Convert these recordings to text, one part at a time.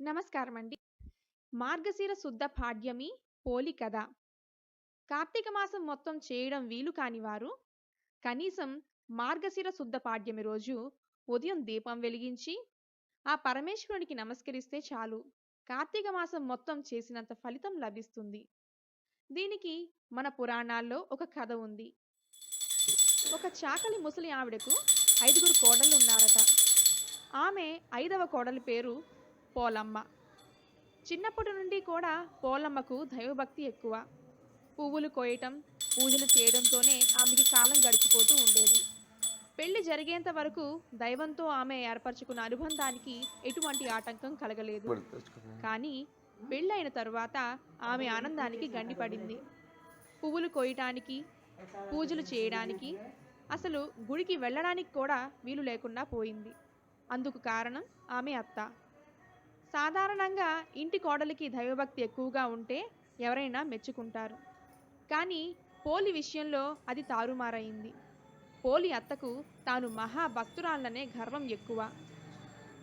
నమస్కారం అండి మార్గశిర శుద్ధ పాడ్యమి పోలి కథ. కార్తీక మాసం మొత్తం చేయడం వీలు కాని వారు కనీసం మార్గశిర శుద్ధ పాడ్యమి రోజు ఉదయం దీపం వెలిగించి ఆ పరమేశ్వరునికి నమస్కరిస్తే చాలు. కార్తీక మాసం మొత్తం చేసినంత ఫలితం లభిస్తుంది. దీనికి మన పురాణాల్లో ఒక కథ ఉంది. ఒక చాకలి ముసలి ఆవిడకు ఐదుగురు కోడళ్ళు ఉన్నారట. ఆమె ఐదవ కోడలి పేరు పోలమ్మ. చిన్నప్పటి నుండి కూడా పోలమ్మకు దైవభక్తి ఎక్కువ. పువ్వులు కోయటం పూజలు చేయడంతోనే ఆమెకి కాలం గడిచిపోతూ ఉండేది. పెళ్ళి జరిగేంత వరకు దైవంతో ఆమె ఏర్పరచుకున్న అనుబంధానికి ఎటువంటి ఆటంకం కలగలేదు. కానీ పెళ్ళైన తరువాత ఆమె ఆనందానికి గండిపడింది. పువ్వులు కోయటానికి పూజలు చేయడానికి అసలు గుడికి వెళ్ళడానికి కూడా వీలు లేకుండా పోయింది. అందుకు కారణం ఆమె అత్త. సాధారణంగా ఇంటి కోడలికి దైవభక్తి ఎక్కువగా ఉంటే ఎవరైనా మెచ్చుకుంటారు. కానీ పోలి విషయంలో అది తారుమారైంది. పోలి అత్తకు తాను మహాభక్తురాలనే గర్వం ఎక్కువ.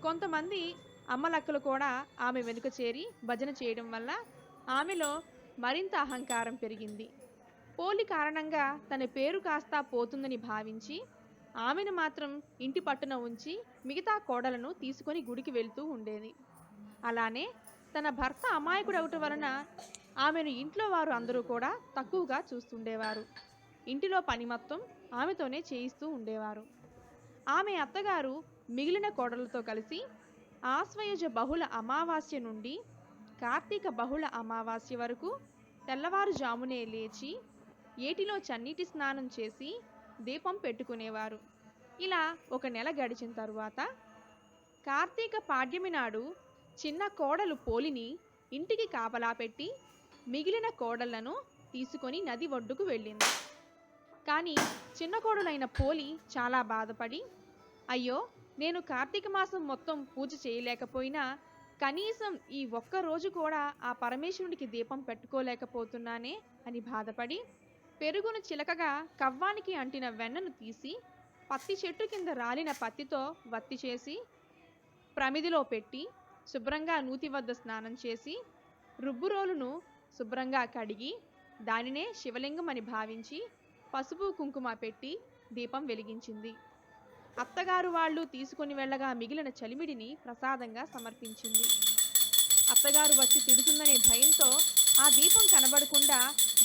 కొంతమంది అమ్మలక్కలు కూడా ఆమె వెనుక చేరి భజన చేయడం వల్ల ఆమెలో మరింత అహంకారం పెరిగింది. పోలి కారణంగా తన పేరు కాస్తా పోతుందని భావించి ఆమెను మాత్రం ఇంటి పట్టున ఉంచి మిగతా కోడలను తీసుకొని గుడికి వెళ్తూ ఉండేది. అలానే తన భర్త అమాయకుడవటం వలన ఆమెను ఇంట్లో వారు అందరూ కూడా తక్కువగా చూస్తుండేవారు. ఇంటిలో పని మొత్తం ఆమెతోనే చేయిస్తూ ఉండేవారు. ఆమె అత్తగారు మిగిలిన కోడలతో కలిసి ఆశ్వయుజ బహుళ అమావాస్య నుండి కార్తీక బహుళ అమావాస్య వరకు తెల్లవారుజామునే లేచి ఏటిలో చన్నీటి స్నానం చేసి దీపం పెట్టుకునేవారు. ఇలా ఒక నెల గడిచిన తరువాత కార్తీక పాడ్యమి నాడు చిన్న కోడలు పోలిని ఇంటికి కాపలా పెట్టి మిగిలిన కోడళ్ళను తీసుకొని నది ఒడ్డుకు వెళ్ళింది. కానీ చిన్న కోడలైన పోలి చాలా బాధపడి అయ్యో నేను కార్తీక మాసం మొత్తం పూజ చేయలేకపోయినా కనీసం ఈ ఒక్క రోజు కూడా ఆ పరమేశ్వరుడికి దీపం పెట్టుకోలేకపోతున్నానే అని బాధపడి పెరుగును చిలకగా కవ్వానికి అంటిన వెన్నను తీసి పత్తి చెట్టు కింద రాలిన పత్తితో వత్తి చేసి ప్రమిదిలో పెట్టి శుభ్రంగా నూతి వద్ద స్నానం చేసి రుబ్బురోలును శుభ్రంగా కడిగి దానినే శివలింగం అని భావించి పసుపు కుంకుమ పెట్టి దీపం వెలిగించింది. అత్తగారు వాళ్ళు తీసుకొని వెళ్ళగా మిగిలిన చలిమిడిని ప్రసాదంగా సమర్పించింది. అత్తగారు వచ్చి తిడుతుందనే భయంతో ఆ దీపం కనబడకుండా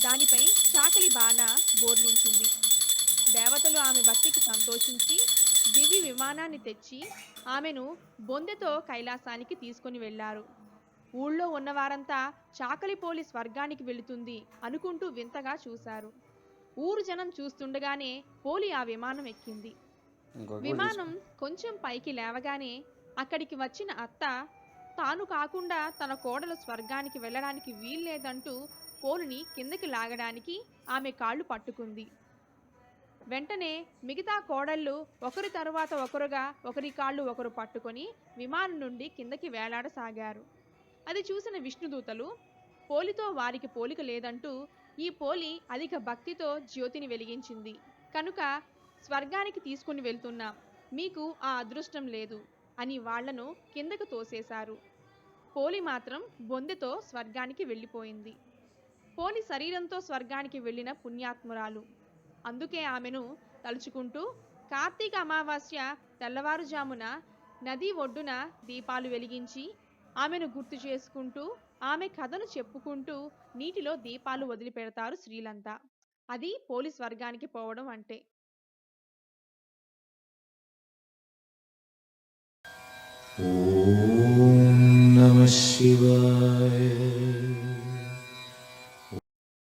దానిపై చాకలి బాణ బోర్లించింది. దేవతలు ఆమె భక్తికి సంతోషించి దివ్య విమానాన్ని తెచ్చి ఆమెను బొందెతో కైలాసానికి తీసుకొని వెళ్ళారు. ఊళ్ళో ఉన్నవారంతా చాకలి పోలి స్వర్గానికి వెళుతుంది అనుకుంటూ వింతగా చూశారు. ఊరు జనం చూస్తుండగానే పోలి ఆ విమానం ఎక్కింది. విమానం కొంచెం పైకి లేవగానే అక్కడికి వచ్చిన అత్త తాను కాకుండా తన కోడలు స్వర్గానికి వెళ్ళడానికి వీల్లేదంటూ పోలుని కిందకి లాగడానికి ఆమె కాళ్ళు పట్టుకుంది. వెంటనే మిగతా కోడళ్ళు ఒకరి తరువాత ఒకరుగా ఒకరి కాళ్ళు ఒకరు పట్టుకొని విమానం నుండి కిందకి వేలాడసాగారు. అది చూసిన విష్ణుదూతలు పోలితో వారికి పోలిక లేదంటూ ఈ పోలి అధిక భక్తితో జ్యోతిని వెలిగించింది. కనుక స్వర్గానికి తీసుకుని వెళ్తున్నాం మీకు ఆ అదృష్టం లేదు అని వాళ్ళను కిందకు తోసేశారు. పోలి మాత్రం బొందెతో స్వర్గానికి వెళ్ళిపోయింది. పోలి శరీరంతో స్వర్గానికి వెళ్ళిన పుణ్యాత్మురాలు. అందుకే ఆమెను తలుచుకుంటూ కార్తీక అమావాస్య తెల్లవారుజామున నది ఒడ్డున దీపాలు వెలిగించి ఆమెను గుర్తు చేసుకుంటూ ఆమె కథను చెప్పుకుంటూ నీటిలో దీపాలు వదిలిపెడతారు శ్రీలంతా. అది పోలీస్ వర్గానికి పోవడం అంటే. ॐ Namah Shivaya.